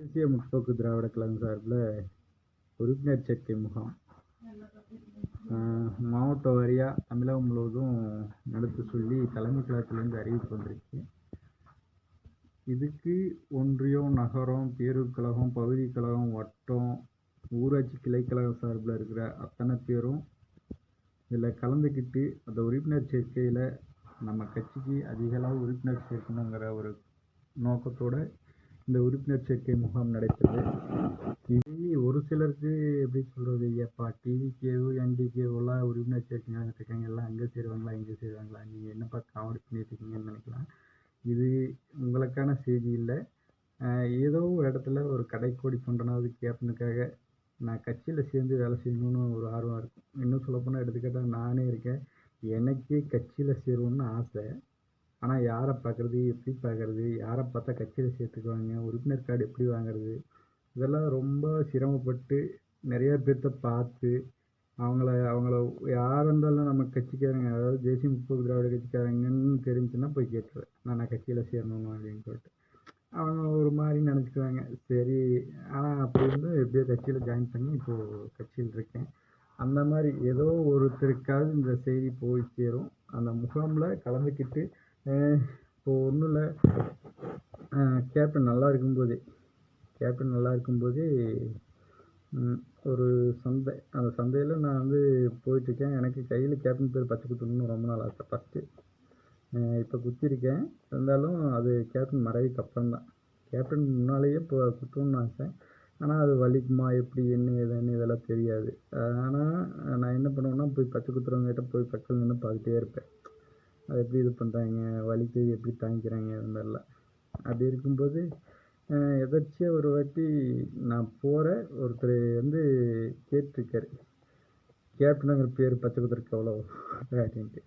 தேசிய முற்போக்கு திராவிட கழகம் சார்பில் உறுப்பினர் சேர்க்கை முகாம். மாவட்ட வாரியாக தமிழகம் முழுவதும் நடத்த சொல்லி தலைமை கழகத்திலேருந்து அறிவிப்பு வந்திருக்கு. இதுக்கு ஒன்றியம் நகரம் பேரூர் கழகம் பகுதி கழகம் வட்டம் ஊராட்சி கிளைக்கழகம் சார்பில் இருக்கிற அத்தனை பேரும் இதில் கலந்துக்கிட்டு அந்த உறுப்பினர் சேர்க்கையில் நம்ம கட்சிக்கு அதிக அளவு உறுப்பினர் சேர்க்கணுங்கிற ஒரு நோக்கத்தோடு இந்த உறுப்பினர் சேர்க்கை முகாம் நடைபெற்றது. இது ஒரு சிலருக்கு எப்படி சொல்கிறது ஏப்பா டிவிகேவோ என்டிகேவோலாம் உறுப்பினர் சேர்க்கை இருக்காங்க எல்லாம் அங்கே சேருவாங்களா இங்கே சேருவாங்களா? நீங்கள் என்னப்பா காமெடி பண்ணிட்டு இருக்கீங்கன்னு நினைக்கலாம். இது உங்களுக்கான செய்தி இல்லை. ஏதோ ஒரு இடத்துல ஒரு கடைக்கோடி தொண்டனாவது கேப்டனுக்காக நான் கட்சியில் சேர்ந்து வேலை செய்யணும்னு ஒரு ஆர்வம் இருக்கும். இன்னும் சொல்லப்போனால் எடுத்துக்கிட்டால் நானே இருக்கேன். எனக்கே கட்சியில் சேரணும்னு ஆசை. ஆனால் யாரை பார்க்குறது? எப்படி பார்க்குறது? யாரை பார்த்தா கட்சியில் சேர்த்துக்குவாங்க? உறுப்பினர் கார்டு எப்படி வாங்குறது? இதெல்லாம் ரொம்ப சிரமப்பட்டு நிறைய பேர்த்த பார்த்து அவங்கள அவங்கள யார் இருந்தாலும் நம்ம கட்சிக்காரங்க அதாவது தேசிய முற்போக்கு திராவிட கட்சிக்காரங்கன்னு தெரிஞ்சுன்னா போய் கேட்டுருவேன். நான் நான் கட்சியில் சேரணும் அப்படின்னு சொல்லிட்டு. அவங்க ஒரு மாதிரி நினச்சிக்குவாங்க. சரி ஆனால் அப்படி வந்து எப்படியோ கட்சியில் ஜாயின் பண்ணி இப்போது கட்சியில் இருக்கேன். அந்த மாதிரி ஏதோ ஒருத்தருக்காவது இந்த செய்தி போய் சேரும். அந்த முகாமில் கலந்துக்கிட்டு இப்போது ஒன்றும் இல்லை. கேப்டன் நல்லா இருக்கும்போதே கேப்டன் நல்லா இருக்கும்போதே ஒரு சந்தை. அந்த சந்தையில் நான் வந்து போயிட்டுருக்கேன். எனக்கு கையில் கேப்டன் பேர் பச்சை குத்தணும்னு ரொம்ப நாள் ஆசை. ஃபஸ்ட்டு இப்போ குத்திருக்கேன். இருந்தாலும் அது கேப்டன் மறைவுக்கு அப்புறம் தான் கேப்டன் முன்னாலேயே இப்போ குத்தணும்னு ஆசை. ஆனால் அது வலிக்குமா எப்படி என்ன ஏதுன்னு இதெல்லாம் தெரியாது. ஆனால் நான் என்ன பண்ணுவேன்னா போய் பச்சை குத்துறவங்ககிட்ட போய் பக்கத்தில் நின்று பார்த்துட்டே இருப்பேன். அதை எப்படி இது பண்ணுறாங்க வலிக்கு எப்படி தாங்கிக்கிறாங்க? அது மாதிரிலாம். அப்படி இருக்கும்போது எதாச்சியாக ஒரு வாட்டி நான் போகிற ஒருத்தர் வந்து கேட்டிருக்காரு. கேப்டனுங்கிற பேர் பச்சை குத்துறதுக்கு எவ்வளோ அப்படின்ட்டு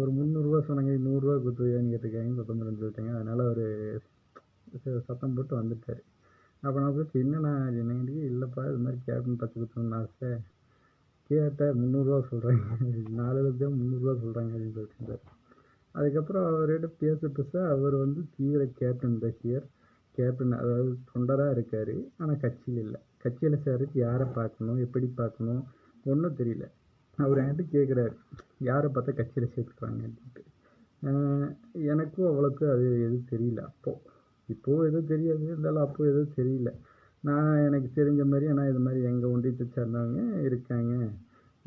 ஒரு முந்நூறுரூவா சொன்னாங்க நூறுரூவா குத்துவியான்னு கேட்டிருக்காங்க குத்தம்புறேன்னு சொல்லிட்டாங்க. அதனால் அவர் சத்தம் போட்டு வந்துட்டார். அப்போ நான் போய் என்னண்ணா என்னங்கிட்டு இல்லைப்பா இது மாதிரி கேப்டன் பச்சை குத்தணும்னு ஆசை. கேட்டேன் முந்நூறுரூவா சொல்கிறாங்க நாலு லட்சம் முந்நூறுரூவா சொல்கிறாங்க அப்படின்னு சொல்லிட்டு இருந்தார். அதுக்கப்புறம் அவர்கிட்ட பேச பேச அவர் வந்து தீவிர கேப்டன் ரசிகர் கேப்டன் அதாவது தொண்டராக இருக்கார். ஆனால் கட்சியில் இல்லை. கட்சியில் சேர்றதுக்கு யாரை பார்க்கணும் எப்படி பார்க்கணும் ஒன்றும் தெரியல. அவர் என்கிட்ட கேட்குறாரு யாரை பார்த்தா கட்சியில் சேர்த்துக்கிறாங்க அப்படின்ட்டு. எனக்கும் அவ்வளோக்கு அது எதுவும் தெரியல அப்போது இப்போது எதுவும் தெரியாது இருந்தாலும் அப்போது எதுவும் தெரியல. நான் எனக்கு தெரிஞ்ச மாதிரி ஆனால் இது மாதிரி எங்கள் ஒன்றியத்தை சேர்ந்தவங்க இருக்காங்க.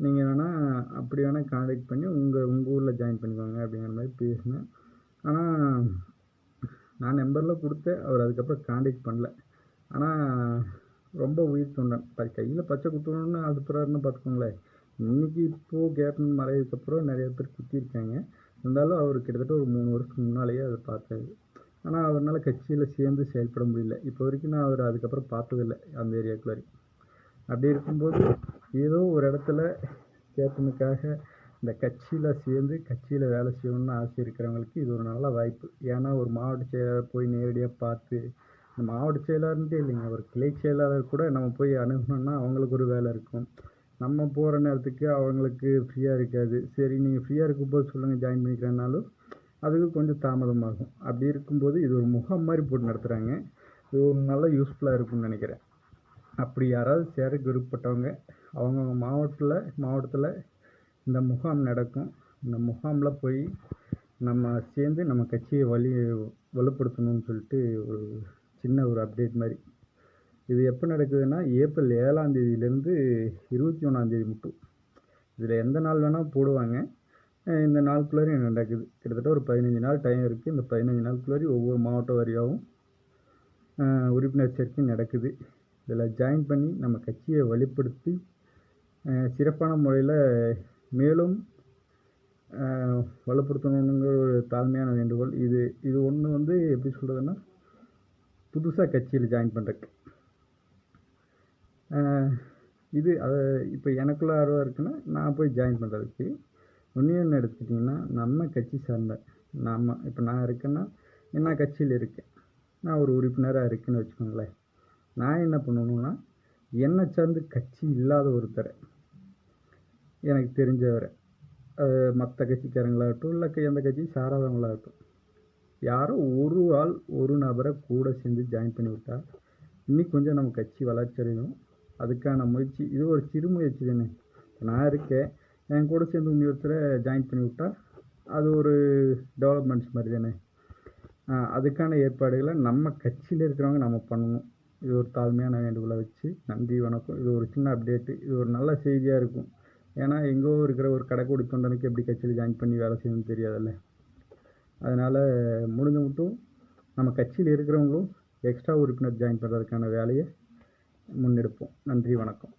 நீங்கள் வேணால் அப்படி வேணால் காண்டாக்ட் பண்ணி உங்கள் உங்கள் ஊரில் ஜாயின் பண்ணிக்கோங்க அப்படிங்கிற மாதிரி பேசினேன். ஆனால் நான் நம்பரில் கொடுத்தேன் அவர் அதுக்கப்புறம் காண்டாக்ட் பண்ணல. ஆனால் ரொம்ப உயிர் தொண்டன். கையில் பச்சை குத்தணும்னு ஆசைப்படுறாருன்னு பார்த்துக்கோங்களேன். இன்றைக்கி இப்போது கேப்டன் மறைவுக்கப்புறம் நிறைய பேர் குத்திருக்காங்க இருந்தாலும் அவர் கிட்டத்தட்ட ஒரு மூணு வருஷத்துக்கு முன்னாலேயே அதை பார்த்தாரு ஆனால் அவரால் கட்சியில் சேர்ந்து செயல்பட முடியல. இப்போ வரைக்கும் நான் அவர் அதுக்கப்புறம் பார்த்ததில்ல அந்த ஏரியாவுக்குள்ள வரைக்கும். அப்படி இருக்கும்போது ஏதோ ஒரு இடத்துல கேப்டனுக்காக இந்த கட்சியில் சேர்ந்து கட்சியில் வேலை செய்யணும்னு ஆசை இருக்கிறவங்களுக்கு இது ஒரு நல்ல வாய்ப்பு. ஏன்னா ஒரு மாவட்ட செயலாளர் போய் நேரடியாக பார்த்து இந்த மாவட்ட செயலாளர்ன்ட்டே இல்லைங்க ஒரு கிளை செயலாளர் கூட நம்ம போய் அணுகணுன்னா அவங்களுக்கு ஒரு வேலை இருக்கும். நம்ம போகிற நேரத்துக்கு அவங்களுக்கு ஃப்ரீயாக இருக்காது. சரி நீங்கள் ஃப்ரீயாக இருக்கும்போது சொல்லுங்கள் ஜாயின் பண்ணிக்கிறேன்னாலும் அதுக்கு கொஞ்சம் தாமதமாகும். அப்படி இருக்கும்போது இது ஒரு முகாம் மாதிரி போட்டு நடத்துகிறாங்க இது ஒரு நல்ல யூஸ்ஃபுல்லாக இருக்கும்னு நினைக்கிறேன். அப்படி யாராவது சேர விருப்பப்பட்டவங்க அவங்கவுங்க மாவட்டத்தில் மாவட்டத்தில் இந்த முகாம் நடக்கும். இந்த முகாமில் போய் நம்ம சேர்ந்து நம்ம கட்சியை வலி வலுப்படுத்தணும்னு சொல்லிட்டு ஒரு சின்ன ஒரு அப்டேட் மாதிரி. இது எப்போ நடக்குதுன்னா ஏப்ரல் ஏழாம் தேதியிலேருந்து இருபத்தி ஒன்றாந்தேதி மட்டும். இதில் எந்த நாள் வேணால் போடுவாங்க. இந்த நாளுக்குள்ளாரையும் நடக்குது? கிட்டத்தட்ட ஒரு பதினஞ்சு நாள் டைம் இருக்குது இந்த பதினஞ்சு நாளுக்குள்ளாரையும் ஒவ்வொரு மாவட்ட வாரியாகவும் உறுப்பினர் சேர்க்கை நடக்குது. இதில் ஜாயின் பண்ணி நம்ம கட்சியை வலுப்படுத்தி சிறப்பான முறையில் மேலும் வலுப்படுத்தணுங்கிற ஒரு தாழ்மையான வேண்டுகோள். இது இது ஒன்று வந்து எப்படி சொல்கிறதுன்னா புதுசாக கட்சியில் ஜாயின் பண்ணுறக்கு இது அதை இப்போ எனக்குள்ள ஆர்வம் இருக்குன்னா நான் போய் ஜாயின் பண்ணுறதுக்கு இன்னொன்று எடுத்துக்கிட்டிங்கன்னா நம்ம கட்சி சார்ந்த நம்ம இப்போ நான் இருக்கேன்னா நான் கட்சியில் இருக்கேன். நான் ஒரு உறுப்பினராக இருக்கேன்னு வச்சுக்கோங்களேன். நான் என்ன பண்ணணுன்னா என்னை சார்ந்து கட்சி இல்லாத ஒருத்தரை எனக்கு தெரிஞ்சவரை மற்ற கட்சிக்காரங்களாகட்டும் இல்லை எந்த கட்சி சாராதவங்களாகட்டும் யாரோ ஒரு ஆள் ஒரு நபரை கூட சேர்ந்து ஜாயின் பண்ணி விட்டால் இன்னும் கொஞ்சம் நம்ம கட்சி வளர்ச்சி அடையும் அதுக்கான முயற்சி இது ஒரு சிறு முயற்சி தானே நான் இருக்கேன் என் கூட சேர்ந்து இன்னொருத்தரை ஜாயின் பண்ணி விட்டா அது ஒரு டெவலப்மெண்ட்ஸ் மாதிரி தானே. அதுக்கான ஏற்பாடுகளை நம்ம கட்சியில் இருக்கிறவங்க நம்ம பண்ணணும். இது ஒரு தாழ்மையான வேண்டுகோளை வச்சு நன்றி வணக்கம். இது ஒரு சின்ன அப்டேட்டு இது ஒரு நல்ல செய்தியாக இருக்கும். ஏன்னா எங்கோ இருக்கிற ஒரு கடைக்கூடி தொண்டனுக்கு எப்படி கட்சியில் ஜாயின் பண்ணி வேலை செய்யணும்னு தெரியாதில்ல. அதனால் முடிஞ்ச மட்டும் நம்ம கட்சியில் இருக்கிறவங்களும் எக்ஸ்ட்ரா உறுப்பினர் ஜாயின் பண்ணுறதுக்கான வேலையை முன்னெடுப்போம். நன்றி வணக்கம்.